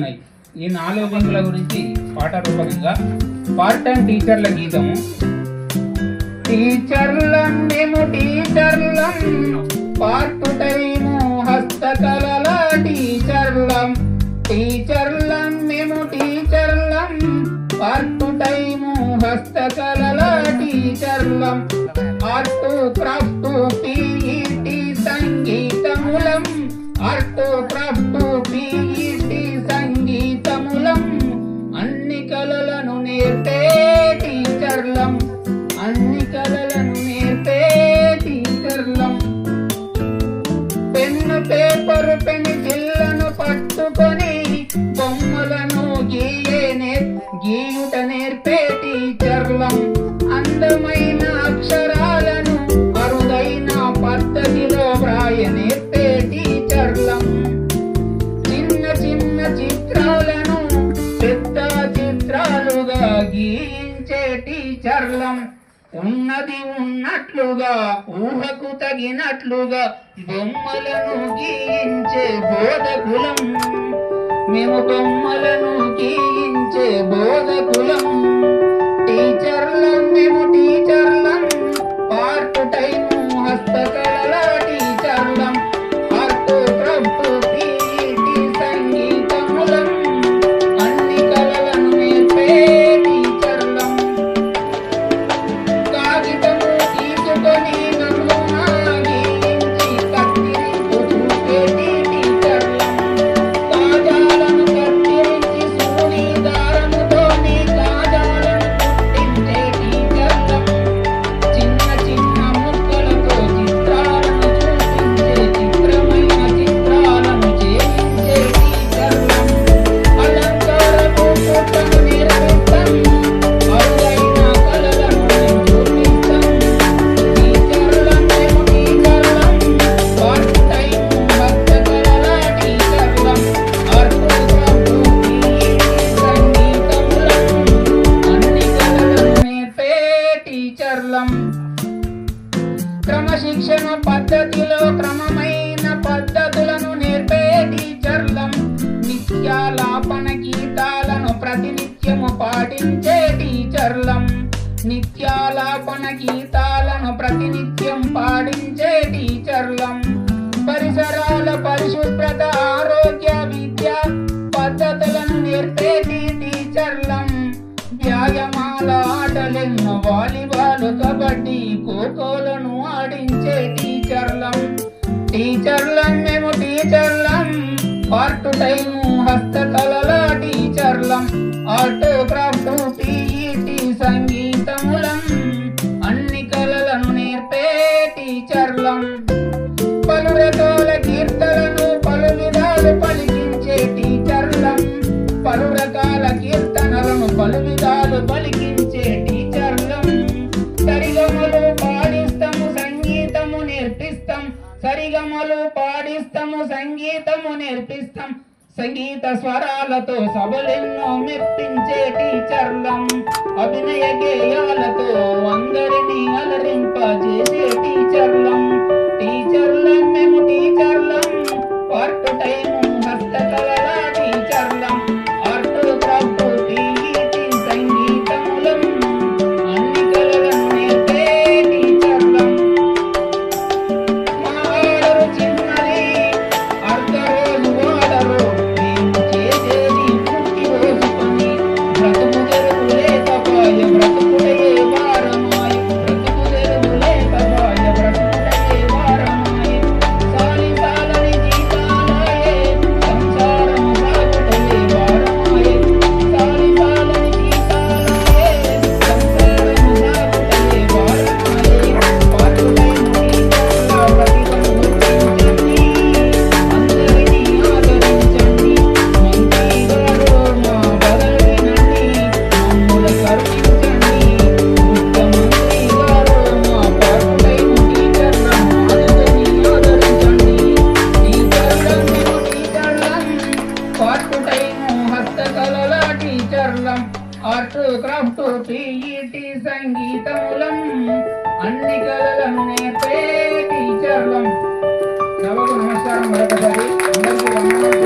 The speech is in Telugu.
ఉన్నాయి. ఈ నాలుగు వింగుల గురించి పాట రూపకంగా పార్ట్ టైం టీచర్ల గీతము. టీచర్లం మేము టీచర్లం పార్ట్ టైము హస్తకళల టీచర్లం. టీచర్లం మేము టీచర్లం పార్ట్ టైము హస్తకళల టీచర్లం. ఆర్ట్ క్రాఫ్ట్ పీఈటి సంగీతములం ఆర్ట్ క్రాఫ్ట్ గీయుట నేర్పే టీచర్లం. అందమైన అక్షరాలను అరుదైన పద్ధతిలో వ్రాయ నేర్పే టీచర్లం. చిన్న చిన్న చిత్రాలను పెద్ద చిత్రాలుగా గీయించే టీచర్లం. ఉన్నది ఉన్నట్లుగా ఊహకు తగినట్లుగా బొమ్మలను గీయించే బోధకులం. మేము బొమ్మలను గీయించే బోధకులం. టీచర్లం మేము టీచర్లం. టీచర్లం. క్రమశిక్షణ పద్ధతిలో క్రమమైన పద్ధతులను నేర్పే టీచర్లం. నిత్యాలాపన గీతాలను ప్రతినిత్యము పాటించే టీచర్లం. వ్యాయామాల ఆటలెన్నో వాలీబాల్ కబడ్డీ ఖోఖోలను ఆడించే టీచర్లం. టీచర్లం మేము టీచర్లం. పార్ట్ టైము హస్తకళల టీచర్లం. ఆర్ట్ క్రాఫ్ట్ పీఈటి సంగీతములం. అన్ని కళలను నేర్పే టీచర్లం. కీర్తనలను పలు విధాలు పలికించే టీచర్లం. సరిగమలు పాడిస్తాము సంగీతము నేర్పిస్తాం. సరిగమలు పాడిస్తాము సంగీతము నేర్పిస్తాం. సంగీత స్వరాలతో సభలెన్నో మెప్పించే టీచర్లం. అభినయ గేయాలతో సంగీతములం అన్ని కళలను నేర్పే టీచర్లం. సభకు నమస్కారం మరొకసారి. అందరికీ వందనాలు.